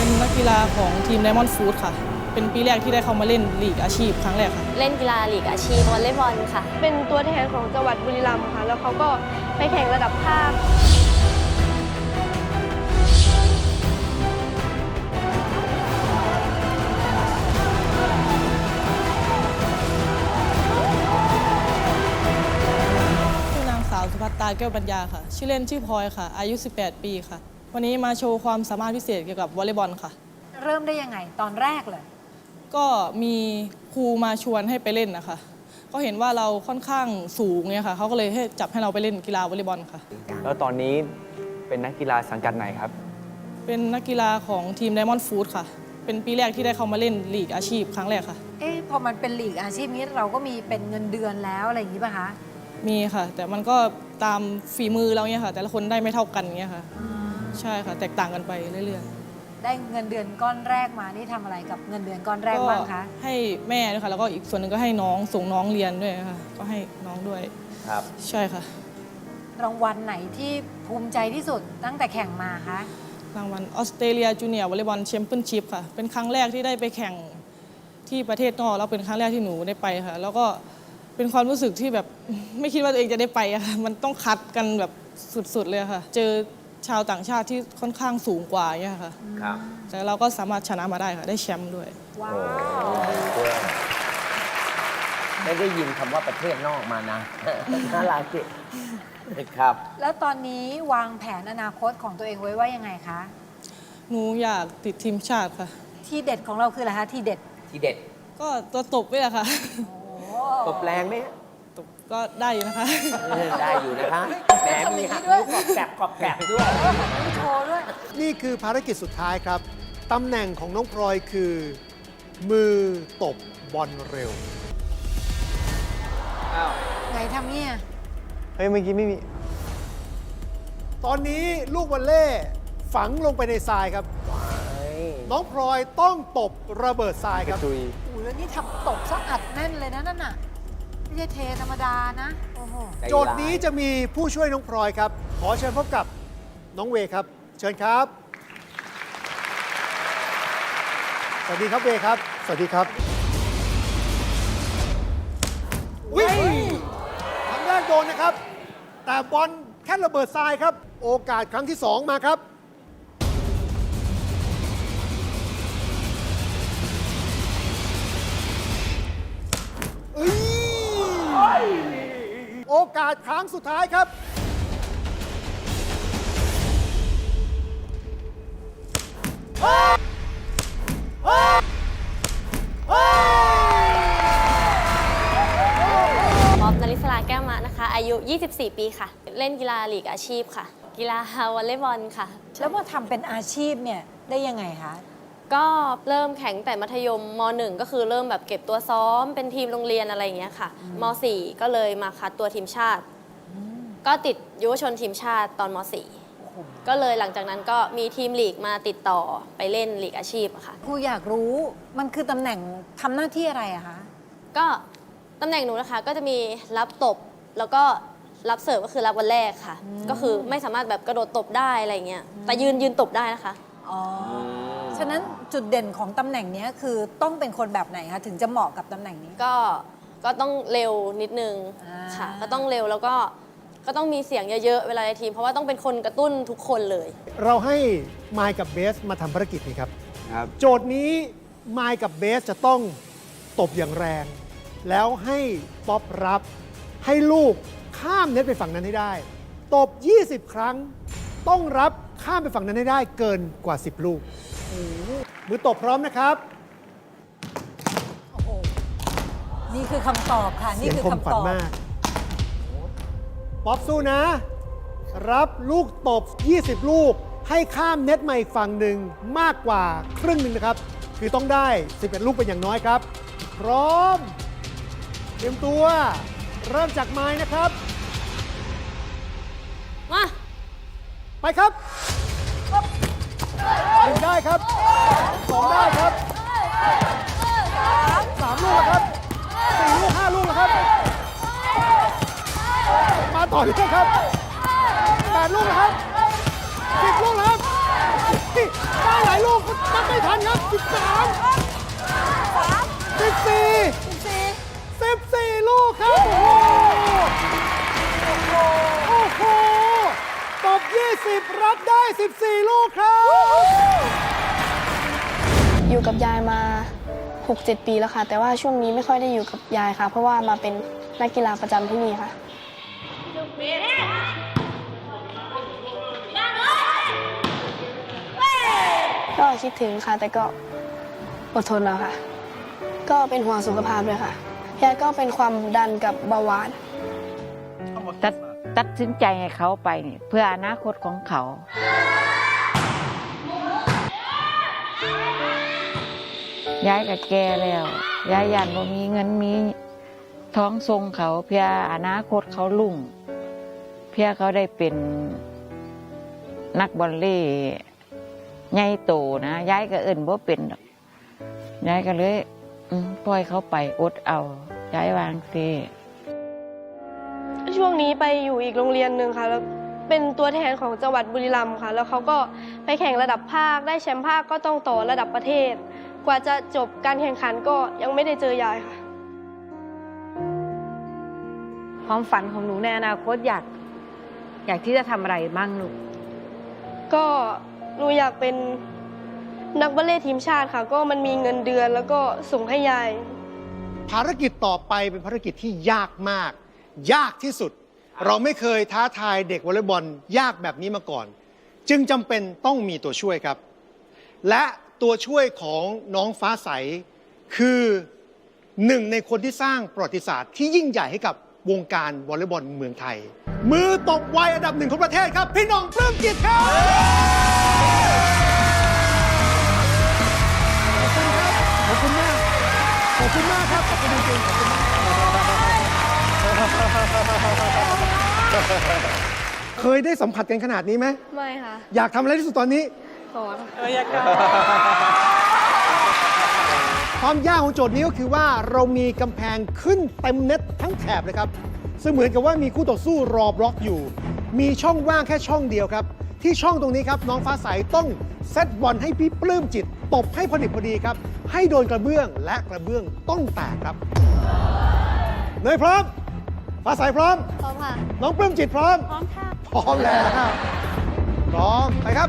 เป็นนักกีฬาของทีม Diamond Food ค่ะ เป็นปีแรกที่ได้เข้ามาเล่นลีกอาชีพครั้งแรกค่ะ เล่นกีฬาลีกอาชีพวอลเลย์บอลค่ะ เป็นตัวแทนของจังหวัดบุรีรัมย์ค่ะ แล้วเขาก็ไปแข่งระดับภาคชื่อนางสาวสุภัตตาแก้วปัญญาค่ะ ชื่อเล่นชื่อพลอยค่ะ อายุ 18 ปีค่ะ วันนี้มาโชว์ความสามารถพิเศษเกี่ยวกับวอลเลย์บอลค่ะ เริ่มได้ยังไงตอนแรกเลย ก็มีครูมาชวนให้ไปเล่นนะคะ ก็เห็นว่าเราค่อนข้างสูงเนี่ยค่ะเขาก็เลยให้จับให้เราไปเล่นกีฬาวอลเลย์บอลค่ะ แล้วตอนนี้เป็นนักกีฬาสังกัดไหนครับ เป็นนักกีฬาของทีม Diamond Food ค่ะ เป็นปีแรกที่ได้เข้ามาเล่นลีกอาชีพครั้งแรกค่ะ เอ๊ะพอมันเป็นลีกอาชีพนี้เราก็มีเป็นเงินเดือนแล้วอะไรอย่างนี้ป่ะคะมีค่ะ แต่มันก็ตามฝีมือเราเนี่ยค่ะ แต่ละคนได้ไม่เท่ากันเงี้ยค่ะ ใช่ค่ะ แตกต่างกันไปเรื่อยได้เงินเดือนก้อนแรกมานี่ทำอะไรกับเงินเดือนก้อนๆแรกบ้างคะให้แม่ด้วยค่ะแล้วก็อีกส่วนหนึ่งก็ให้น้องส่งน้องเรียนด้วยค่ะ ก็ให้น้องด้วย ครับใช่ค่ะ รางวัลไหนที่ภูมิใจที่สุดตั้งแต่แข่งมาคะรางวัลออสเตรเลียจูเนียร์วอลเลย์บอลแชมเปี้ยนชิพค่ะ เป็นครั้งแรกที่ได้ไปแข่งที่ประเทศนอกแล้วเป็นครั้งแรกที่หนูได้ไปค่ะ แล้วก็เป็นความรู้สึกที่แบบ ไม่คิดว่าตัวเองจะได้ไปอะค่ะ มันต้องคัดกันแบบสุดๆเลยค่ะ เจอ ชาวต่างชาติที่ค่อนข้างสูงกว่าเนี่ยค่ะ ครับแต่เราก็สามารถชนะมาได้ค่ะ ได้แชมป์ด้วย ว้าวไม่ได้ยินคำว่าประเทศนอกมานะ น่ารักจิครับ แล้วตอนนี้วางแผนอนาคตของตัวเองไว้ว่ายังไงคะ หนูอยากติดทีมชาติค่ะ ที่เด็ดของเราคืออะไรคะ ที่เด็ด ทีเด็ดก็ตัวตบนี่แหละค่ะ ตบแรงไหมตบ ก็ได้อยู่นะคะ เออได้อยู่นะคะแหมมีหักด้วยนิ้วกรอบแกรบกรอบแกรบด้วยมีโชว์ด้วย นี่คือภารกิจสุดท้ายครับ ตำแหน่งของน้องพลอยคือ มือตบบอลเร็วไงทำเนี่ย เฮ้ยเมื่อกี้ไม่มี ตอนนี้ลูกวอลเล่ฝังลงไปในทรายครับ น้องพลอยต้องตบระเบิดทรายครับ จุยโอ้โหแล้วนี่ทำตบซะอัดแน่นเลยนะนั่นน่ะ ไม่ใช่เทธรรมดานะ โอ้โห โจทย์นี้จะมีผู้ช่วยน้องพลอยครับ ขอเชิญพบกับน้องเวครับ เชิญครับ สวัสดีครับเวครับ สวัสดีครับอุ้ยครั้งแรกโดนนะครับ แต่บอลแค่ระเบิดทรายครับ โอกาสครั้งที่ 2 มาครับ โอกาสครั้งสุดท้ายครับมอบนริศราแก้วมะนะคะ อายุ 24 ปีค่ะ เล่นกีฬาลีกอาชีพค่ะ กีฬาวอลเลย์บอลค่ะ แล้วมาทำเป็นอาชีพเนี่ยได้ยังไงคะ ก็เริ่มแข่งแต่มัธยมม .1 ก็คือเริ่มแบบเก็บตัวซ้อมเป็นทีมโรงเรียนอะไรอย่างเงี้ยค่ะม .4 ก็เลยมาคัดตัวทีมชาติ ก็ติดยุวชนทีมชาติตอนม .4 ก็เลยหลังจากนั้นก็มีทีมลีกมาติดต่อไปเล่นลีกอาชีพอะค่ะ ครูอยากรู้มันคือตำแหน่งทำหน้าที่อะไรอะคะ ก็ตำแหน่งหนูนะคะก็จะมีรับตบแล้วก็รับเสิร์ฟก็คือรับวันแรกค่ะ ก็คือไม่สามารถแบบกระโดดตบได้อะไรเงี้ยแต่ยืนยืนตบได้นะคะ อ๋ออ ฉะนั้นจุดเด่นของตำแหน่งเนี้ยคือต้องเป็นคนแบบไหนคะถึงจะเหมาะกับตำแหน่งนี้ ก็ก็ต้องเร็วนิดนึงอ่า ค่ะ ก็ต้องเร็วแล้วก็ก็ต้องมีเสียงเยอะๆเวลาในทีม เพราะว่าต้องเป็นคนกระตุ้นทุกคนเลย เราให้ไมค์กับเบสมาทำภารกิจนี้ครับ ครับ โจทย์นี้ไมค์กับเบสจะต้องตบอย่างแรง แล้วให้ป๊อปรับให้ลูกข้ามเน็ตไปฝั่งนั้นให้ได้ ตบ 20 ครั้ง ต้องรับข้ามไปฝั่งนั้นให้ได้เกินกว่า 10 ลูก มือตบพร้อมนะครับ โอ้โห นี่คือคำตอบค่ะ นี่เสียงคือคมขวัคำตญอบ มาก ป๊อปสู้นะ รับลูกตบ 20 ลูก ให้ข้ามเน็ตมาอีกฝั่งหนึ่งมากกว่าครึ่งหนึ่งนะครับ คือต้องได้ 11 ลูกเป็นอย่างน้อยครับ พร้อม เตรียมตัว เริ่มจากไม้นะครับ มา ไปครับ หนึ่งได้ครับสองได้ครับสามลูกแล้วครับสี่ลูกห้าลูกแล้วครับ มาต่อเลยครับแปดลูกแล้วครับสิบลูกแล้วครับได้หลายลูกได้ครับ13 14 14ลูกครับ 20รับได้ 14 ลูกครับ อยู่กับยายมา 6-7 ปีแล้วค่ะ แต่ว่าช่วงนี้ไม่ค่อยได้อยู่กับยายค่ะ เพราะว่ามาเป็นนักกีฬาประจำที่นี่ค่ะ ก็คิดถึงค่ะ แต่ก็อดทนแล้วค่ะ ก็เป็นห่วงสุขภาพด้วยค่ะยายก็เป็นความดันกับเบาหวาน ตัดตัดสินใจให้เขาไปนี่เพื่ออนาคตของเขา ย้ายกับแกแล้วย้ายยันบ่มีเงินมีท้องทรงเขาเพื่ออนาคตเขาลุ่ง เพื่อเขาได้เป็นนักบอลเล่ใหญ่โตนะย้ายก็เอิ่นบ่เป็นย้ายก็เลยปล่อยเขาไปอดเอาย้ายวางเซ ช่วงนี้ไปอยู่อีกโรงเรียนหนึ่งค่ะแล้วเป็นตัวแทนของจังหวัดบุรีรัมย์ค่ะ แล้วเขาก็ไปแข่งระดับภาคได้แชมป์ภาคก็ต้องต่อระดับประเทศ กว่าจะจบการแข่งขันก็ยังไม่ได้เจอยายค่ะ ความฝันของหนูในอนาคตอยาก อยากที่จะทำอะไรบ้างลูกก็หนูอยากเป็นนักวอลเลย์ทีมชาติค่ะ ก็มันมีเงินเดือนแล้วก็ส่งให้ยาย ภารกิจต่อไปเป็นภารกิจที่ยากมาก ยากที่สุด เราไม่เคยท้าทายเด็กวอลเลย์บอลยากแบบนี้มาก่อน จึงจำเป็นต้องมีตัวช่วยครับ และตัวช่วยของน้องฟ้าใส คือหนึ่งในคนที่สร้างประวัติศาสตร์ที่ยิ่งใหญ่ให้กับวงการวอลเลย์บอลเมืองไทย มือตบไวอันดับหนึ่งของประเทศครับ พี่น้องปลื้มจิตครับขอบคุณครับขอบคุณมากขอบคุณมากครับขอบคุณจริงๆขอบคุณมาก เคยได้สัมผัสกันขนาดนี้ไหม ไม่ค่ะอยากทำอะไรที่สุดตอนนี้สอนความยากของโจทย์นี้ก็คือว่าเรามีกำแพงขึ้นเต็มเน็ตทั้งแถบเลยครับซึ่งเหมือนกับว่ามีคู่ต่อสู้รอบล็อกอยู่ มีช่องว่างแค่ช่องเดียวครับ ที่ช่องตรงนี้ครับน้องฟ้าใสต้องเซตบอลให้พี่ปลื้มจิตตบให้พอดิบพอดีครับ ให้โดนกระเบื้องและกระเบื้องต้องแตกครับเนยพร้อม ฟ้าใสพร้อม พร้อมค่ะ น้องปลื้มจิตพร้อม พร้อมค่ะ พร้อมแล้วพร้อมไปครับ